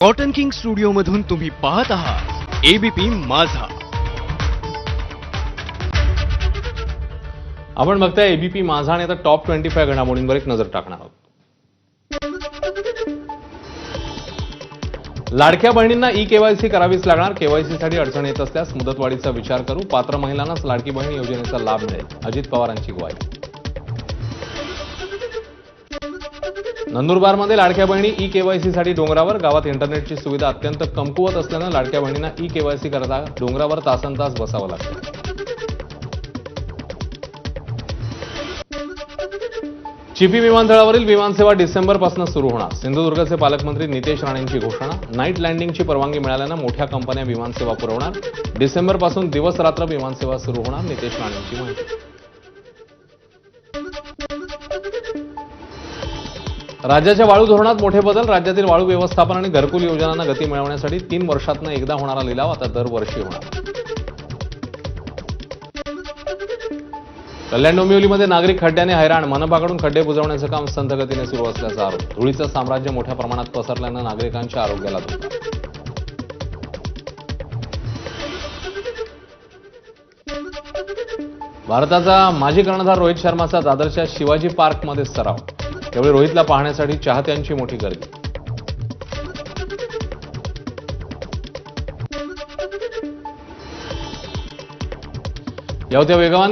Cotton king studio मधून तुम्ही पाहत आहात एबीपी माझा. आपण बघताय एबीपी माझा आणि आता टॉप ट्वेंटी फाय घडामोडींवर एक नजर टाकणार आहोत. लाडक्या बहिणींना ई केवायसी करावीच लागणार. केवायसी साठी अडचण येत असल्यास मुदतवाढीचा विचार करू. पात्र महिलांनाच लाडकी बहीण योजनेचा लाभ मिळेल. अजित पवारांची ग्वाही. नंदुरबारमध्ये लाडक्या बहिणी ई केवायसी साठी डोंगरावर गावात इंटरनेटची सुविधा अत्यंत कमकुवत असल्यानं लाडक्या बहिणींना ई केवायसी करता डोंगरावर तासन तास बसावं लागतं. चिपी विमानतळावरील विमानसेवा डिसेंबरपासून सुरू होणार. सिंधुदुर्गचे पालकमंत्री नितेश राणेंची घोषणा. नाईट लँडिंगची परवानगी मिळाल्यानं मोठ्या कंपन्या विमानसेवा पुरवणार. डिसेंबरपासून दिवस रात्र विमानसेवा सुरू होणार नितेश राणेंची माहिती. राज्याच्या वाळू धोरणात मोठे बदल राज्यातील वाळू व्यवस्थापन आणि घरकुल योजनांना गती मिळवण्यासाठी तीन वर्षातनं एकदा होणारा लिलाव आता दरवर्षी होणार. कल्याण डोंबिवलीमध्ये नागरिक खड्ड्याने हैराण मनपाकडून खड्डे बुजवण्याचं काम संथ गतीने सुरू असल्याचा आरोप. धुळीचं साम्राज्य मोठ्या प्रमाणात पसरल्यानं नागरिकांच्या आरोग्याला धोका. भारताचा माजी कर्णधार रोहित शर्माचा दादरच्या शिवाजी पार्कमध्ये सराव. त्यावेळी रोहितला पाहण्यासाठी चाहत्यांची मोठी गर्दी. या होत्या वेगवान